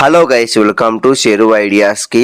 Hello guys welcome to Sheru ఐడియాస్కి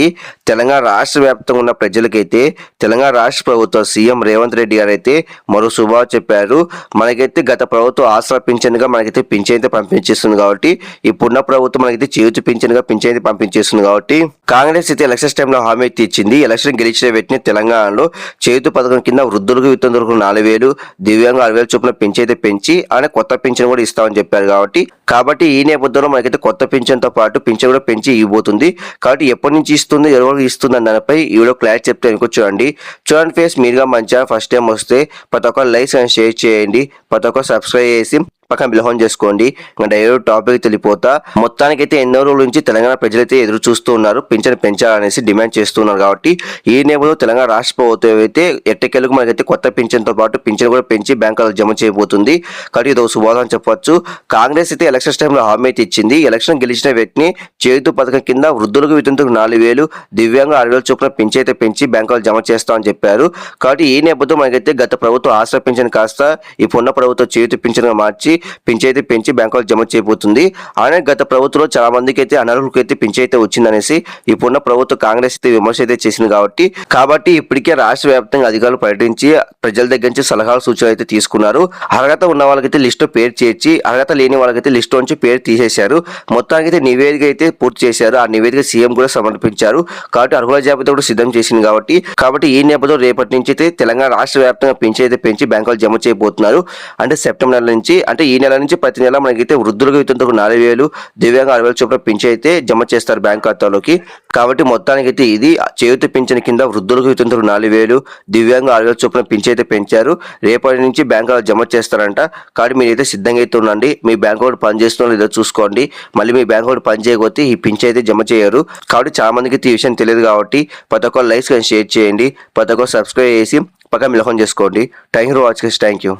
Telangana రాష్ట్ర వ్యాప్తంగా ఉన్న ప్రజలకైతే తెలంగాణ రాష్ట్ర ప్రభుత్వ సీఎం రేవంత్ రెడ్డి గారు అయితే మరో శుభావ చెప్పారు మనకైతే గత ప్రభుత్వం ఆసరా పింఛన్గా మనకైతే పింఛన్ అయితే పంపించేస్తుంది కాబట్టి ఇప్పుడున్న ప్రభుత్వం మనకైతే చేతి పింఛన్గా పింఛన్ అయితే పంపించేస్తుంది కాబట్టి కాంగ్రెస్ అయితే ఎలక్షన్స్ టైంలో హామీ అయితే ఇచ్చింది. ఎలక్షన్ గెలిచిన వెంటనే తెలంగాణలో చేతు పథకం కింద వృద్ధులకు వితంతులకు నాలుగు వేలు దివ్యాంగ ఆరు వేలు చొప్పున పెంచి అయితే పెంచి అనే కొత్త పింఛన్ కూడా ఇస్తామని చెప్పారు కాబట్టి. కాబట్టి ఈ నేపథ్యంలో మనకైతే కొత్త పింఛన్తో పాటు పింఛన్ కూడా పెంచి ఇవ్వబోతుంది. కాబట్టి ఎప్పటి నుంచి ఇస్తుంది ఎవరికి ఇస్తుంది అన్న దానిపై ఈ క్లారిటీ చెప్తే అనుకో చూడండి. చూడండి ఫేస్ మీరుగా మంచిగా ఫస్ట్ టైం వస్తే ప్రతి ఒక్క లైక్ అండ్ షేర్ చేయండి. ప్రతి ఒక్క సబ్స్క్రైబ్ చేసి పక్కన బిలహోన్ చేసుకోండి. ఇంకా డైరెక్ట్ టాపిక్ తెలిపోతా. మొత్తానికైతే ఎన్నో రోజుల నుంచి తెలంగాణ ప్రజలైతే ఎదురు చూస్తూ ఉన్నారు. పింఛన్ పెంచాలనేసి డిమాండ్ చేస్తున్నారు కాబట్టి ఈ నేపథ్యంలో తెలంగాణ రాష్ట్ర ప్రభుత్వం అయితే ఎట్టకెలకు మనకైతే కొత్త పింఛన్తో పాటు పింఛన్ కూడా పెంచి బ్యాంకులకు జమ చేయబోతుంది. కాబట్టి ఇదో శుభోదం శుభాదం చెప్పొచ్చు. కాంగ్రెస్ అయితే ఎలక్షన్స్ టైంలో హామీ అయితే ఇచ్చింది. ఎలక్షన్ గెలిచిన వ్యక్తిని చేతు పథకం కింద వృద్ధులకు వితంతులకు నాలుగు వేలు దివ్యాంగ ఆరు వేలు చొప్పున పింఛన్ అయితే పెంచి బ్యాంకులు జమ చేస్తామని చెప్పారు. కాబట్టి ఈ నేపథ్యం మనకైతే గత ప్రభుత్వం ఆశ్రయ పింఛన్ కాస్త ఇప్పుడున్న ప్రభుత్వం చేతి పింఛన్గా మార్చి పింఛన్ అయితే పెంచి బ్యాంకులు జమ చేయబోతుంది. అలానే గత ప్రభుత్వంలో చాలా మందికి అయితే అనర్హులకు అయితే పింఛన్ అయితే వచ్చిందనేసి ఇప్పుడున్న ప్రభుత్వం కాంగ్రెస్ అయితే విమర్శ అయితే చేసింది కాబట్టి కాబట్టి ఇప్పటికే రాష్ట్ర వ్యాప్తంగా అధికారులు పర్యటించి ప్రజల దగ్గర నుంచి సలహాలు సూచనలు అయితే తీసుకున్నారు. అర్హత ఉన్న వాళ్ళకైతే లిస్టు పేరు చేర్చి అర్హత లేని వాళ్ళకైతే లిస్టు నుంచి పేరు తీసేశారు. మొత్తానికి అయితే నివేదిక అయితే పూర్తి చేశారు. ఆ నివేదిక సీఎం కూడా సమర్పించారు. కాబట్టి అర్హుల జాబితా కూడా సిద్ధం చేసింది కాబట్టి కాబట్టి ఈ నేపథ్యంలో రేపటి నుంచి అయితే తెలంగాణ రాష్ట్ర వ్యాప్తంగా పింఛన్ అయితే పెంచి బ్యాంకులు జమ చేయబోతున్నారు. అంటే సెప్టెంబర్ నెల నుంచి అంటే ఈ నెల నుంచి ప్రతి నెల మనకైతే వృద్ధులకు వితంతకు నాలుగు వేలు దివ్యాంగ ఆరు వేలు చొప్పున పింఛన్ అయితే జమ చేస్తారు బ్యాంక్ ఖాతాలోకి. కాబట్టి మొత్తానికి అయితే ఇది చేయుత పింఛన్ కింద వృద్ధులకు వితంతులకు నాలుగు వేలు దివ్యాంగ ఆరు వేలు చొప్పున పింఛన్ అయితే పెంచారు. రేపటి నుంచి బ్యాంక్ జమ చేస్తారంట. కాబట్టి మీరైతే సిద్ధంగా అయితే ఉండండి. మీ బ్యాంక్ అకౌంట్ పని చేస్తున్నా లేదో చూసుకోండి. మళ్ళీ మీ బ్యాంక్ అకౌంట్ పని చేయకపోతే ఈ పింఛన్ అయితే జమ చేయరు. కాబట్టి చాలా మందికి ఈ విషయం తెలియదు కాబట్టి ప్రతి ఒక్కరు లైక్స్ కానీ షేర్ చేయండి. ప్రతి ఒక్కరు సబ్స్క్రైబ్ చేసి పక్కన మిలహం చేసుకోండి. Thank you watch thank you